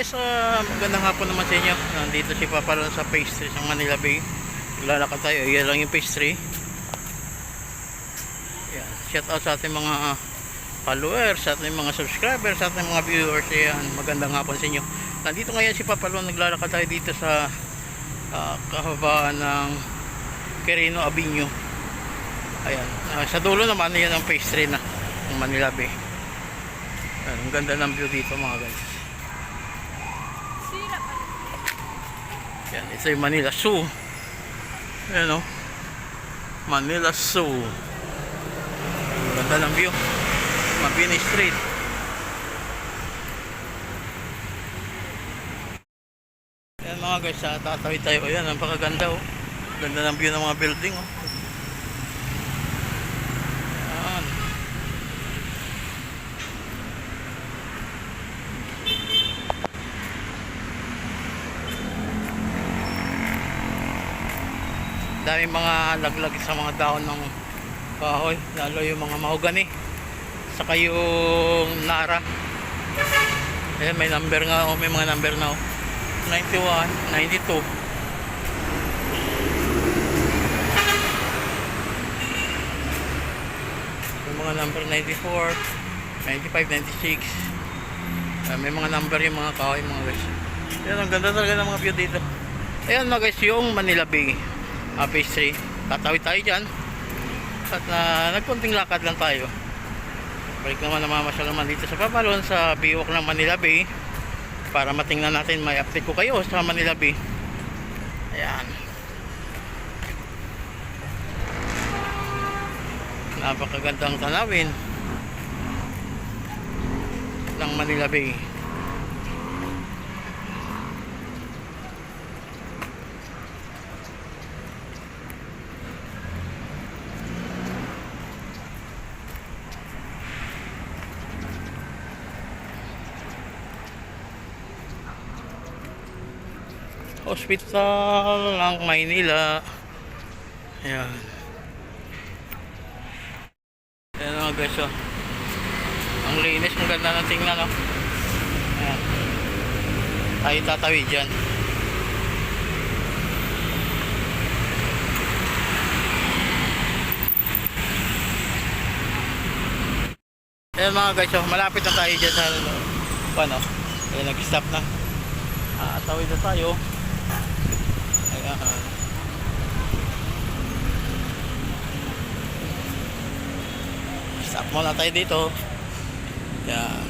guys, uh, magandang hapon naman sa inyo. Nandito si Papa Lon sa pastry sa Manila Bay. Maglalakad tayo. Yan lang yung pastry. Yan. Shout out sa ating mga uh, followers, sa ating mga subscribers, sa ating mga viewers. Yan. Magandang hapon sa inyo. Nandito ngayon si Papa Lon. Naglalakad tayo dito sa uh, kahabaan ng Quirino Avenue. Ayan. Uh, sa dulo naman, yan ang pastry na ng Manila Bay. Ayan, ang ganda ng view dito mga guys. Yan, ito yung Manila Zoo. Ayan o. Manila Zoo. Ganda ng view. Mabini Street. Yan mga guys, sa tatawid tayo. Ayan, ang pakaganda o. Ganda ng view ng mga building o. Yan. Daming mga laglag sa mga dahon ng kahoy lalo yung mga mahogani saka yung nara. Ayan may number nga oh, may mga number na oh. 91, 92 may mga number 94 95, 96 Ah, may mga number yung mga kahoy mga guys. Yan ang ganda talaga ng mga view dito. Ayan mga guys yung Manila Bay uh, phase 3 tatawid tayo dyan at uh, nagkunting lakad lang tayo. Balik naman namamasyal naman dito sa Babalon sa biwak ng Manila Bay. Para matingnan natin may update ko kayo sa Manila Bay. Ayan. Napakagandang tanawin ng Manila Bay Hospital ng Maynila. Ayan. Ayan mga guys, oh. Ang linis, ang ganda ng tingnan, oh. Ayan. Tayo tatawid dyan. Ayan mga guys, oh. malapit na tayo dyan sa ano, ano, ayan, nag-stop na. Ah, tawid na tayo. Ayan. Stop muna tayo dito. Yan.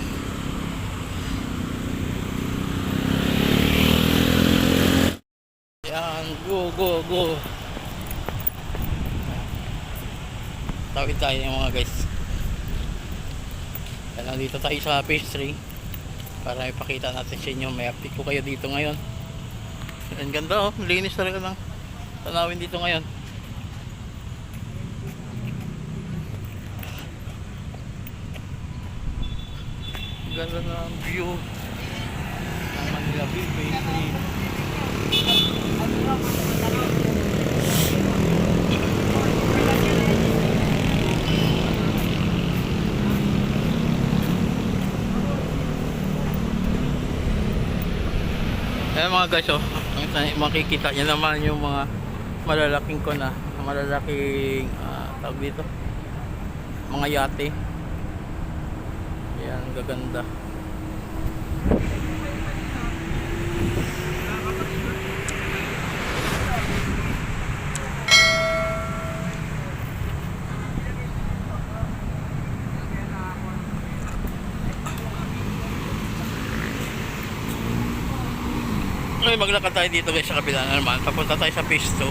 Yan. Go, go, go. Tawid tayo mga guys. Yan, nandito tayo sa pastry para ipakita natin sa inyo may update ko kayo dito ngayon ang ganda oh. Linis talaga ng tanawin dito ngayon. Ang ganda ng view ng Manila Bay Bay Ayan mga guys, oh, tan- makikita nyo naman yung mga malalaking ko na, malalaking uh, tawag dito, mga yate. Ayan, gaganda. Ngayon maglakad tayo dito guys sa kabila na naman. Papunta tayo sa phase 2. Ayan.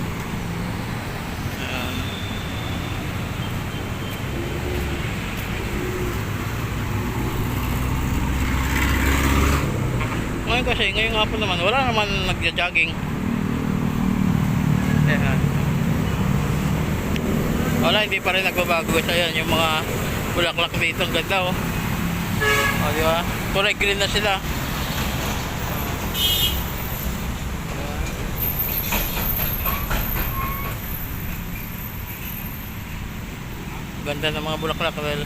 Ngayon kasi, ngayong hapon naman, wala naman nagja-jogging. Wala, hindi pa rin nagbabago guys. Ayan, yung mga bulaklak dito. Ang ganda oh. O, di ba? Kulay green na sila. Ganda ng mga bulaklak dahil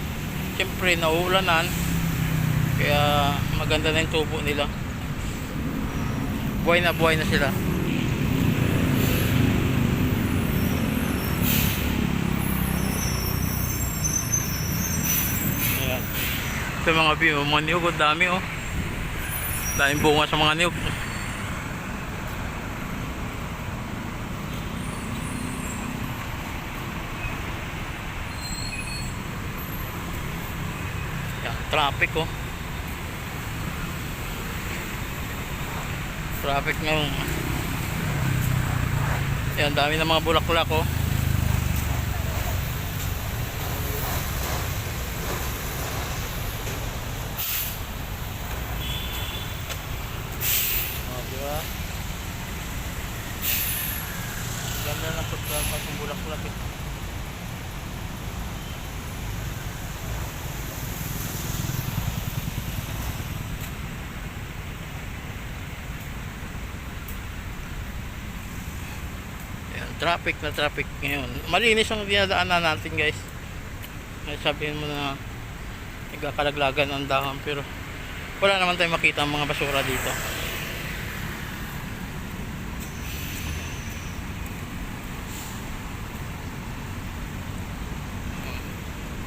siyempre nauulanan kaya maganda na yung tubo nila buhay na buhay na sila. Ayan. Ito mga view, mga niyog, dami oh. Daming bunga sa mga niyog. Yan, traffic oh. Traffic ng Yan, dami ng mga bulaklak oh. Oh, di ba? Ganda ng pagkakas ng bulaklak eh. Ayan, traffic na traffic ngayon. Malinis ang dinadaanan natin guys. May sabihin mo na nagkakalaglagan ang dahon pero wala naman tayong makita ang mga basura dito.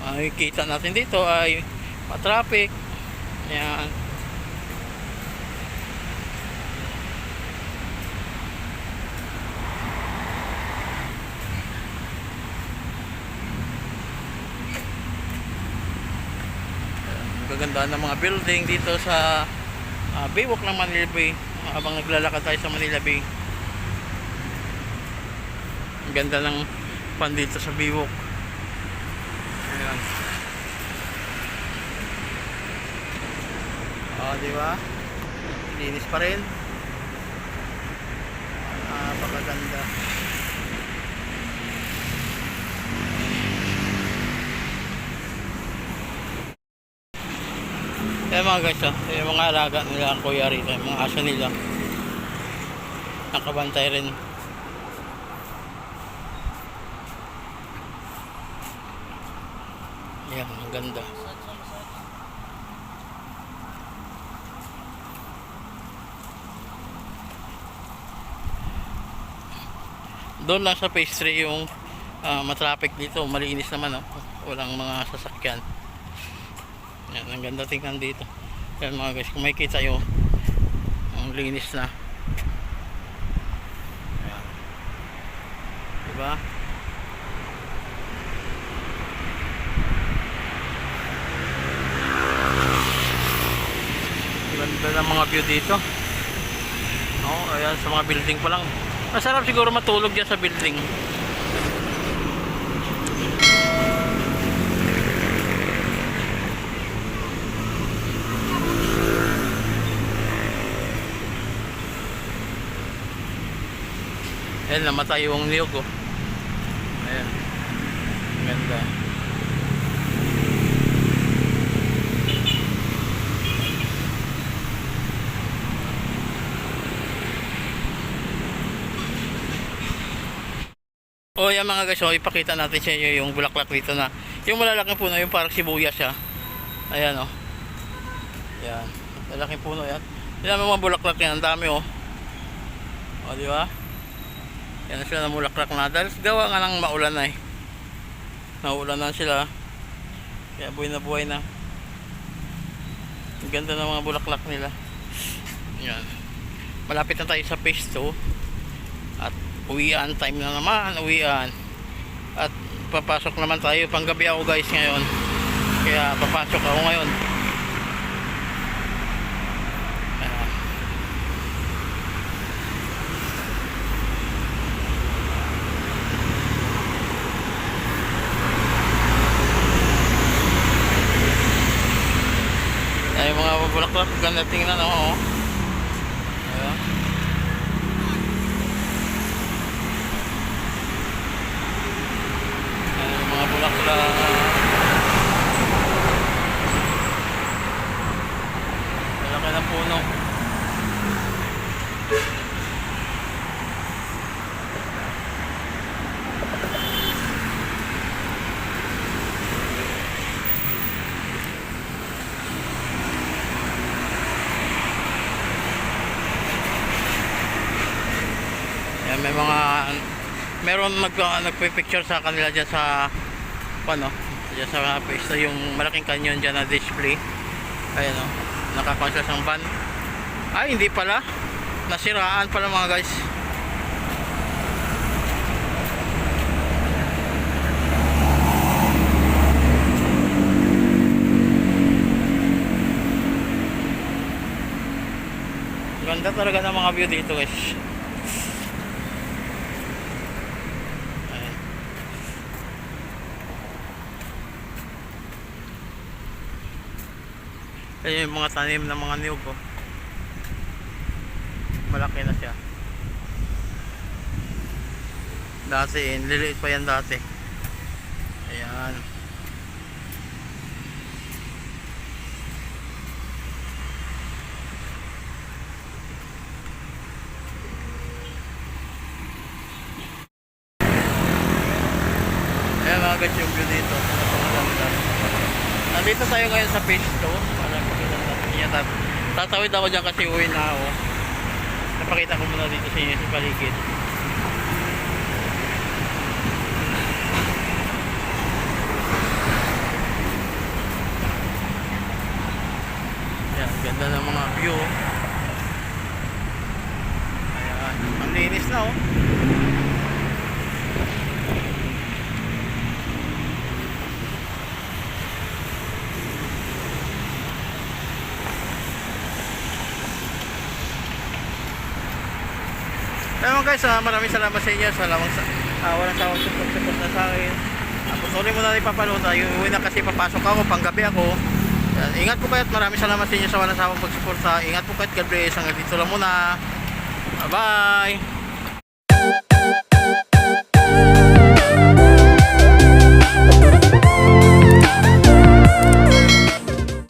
Ay kita natin dito ay pa-traffic. Yan. Gaganda ng mga building dito sa uh, Baywalk ng Manila Bay habang naglalakad tayo sa Manila Bay. Ang ganda ng pan dito sa Baywalk. Ayan. Oh, di ba? Linis pa rin. Ah, napakaganda. Yan mga guys, oh, yung mga alaga nila ang kuya rito, yung mga aso nila. Nakabantay rin. Yan, ang ganda. Doon lang sa 3 yung ah, matraffic dito, malinis naman oh. Walang mga sasakyan. Yan, ang ganda tingnan dito. Yan mga guys, kung makikita yung ang linis na. Yan. Diba? Ganda ng mga view dito. Oo, ayan sa mga building pa lang. Masarap siguro matulog dyan sa building. Ayan, namatay yung niyog oh. Ayan. Ganda. O yan mga guys, so ipakita natin sa inyo yung bulaklak dito na yung malalaking puno, yung parang sibuyas siya. Ayan oh. Yan. Malaking puno yan. Yan mga bulaklak yan, ang dami oh. O di ba? Yan na sila ng bulaklak na dahil gawa nga ng maulan na eh. Naulan na sila. Kaya buhay na buhay na. Ang ganda ng mga bulaklak nila. Yan. Malapit na tayo sa phase 2 at uwian time na naman uwian at papasok naman tayo panggabi ako guys ngayon kaya papasok ako ngayon Ayan. ay bulaklak ganda tingnan oh Ayan. Ayan, yung mga bulaklak. Malaki ng puno. May mga meron nag nagpi-picture sa kanila diyan sa ano, diyan sa pista yung malaking canyon diyan na display. Ayan oh, nakakonsya ng van. Ay, hindi pala. Nasiraan pala mga guys. Ganda talaga ng mga view dito guys. Ayan. Ayan yung mga tanim ng mga niyog oh. Malaki na siya. Dati, eh, pa yan dati. Ayan. Ayan mga yung view dito. Nandito tayo ngayon sa page 2. Niya. Tat- Tatawid ako dyan kasi uwi na ako. Napakita ko muna dito sa inyo sa paligid. Ayan, ganda ng mga view. Ayan, ang linis na oh. Guys, ah, maraming salamat sa inyo. Salamat sa uh, walang sawang support support na sa akin. Uh, patuloy mo na ipapanood tayo. Uwi na kasi papasok ako, panggabi ako. Yan, ingat po kayo at maraming salamat sa inyo sa walang sawang pag-support sa. Ingat po kayo at God bless. Hanggang dito lang muna. Bye-bye.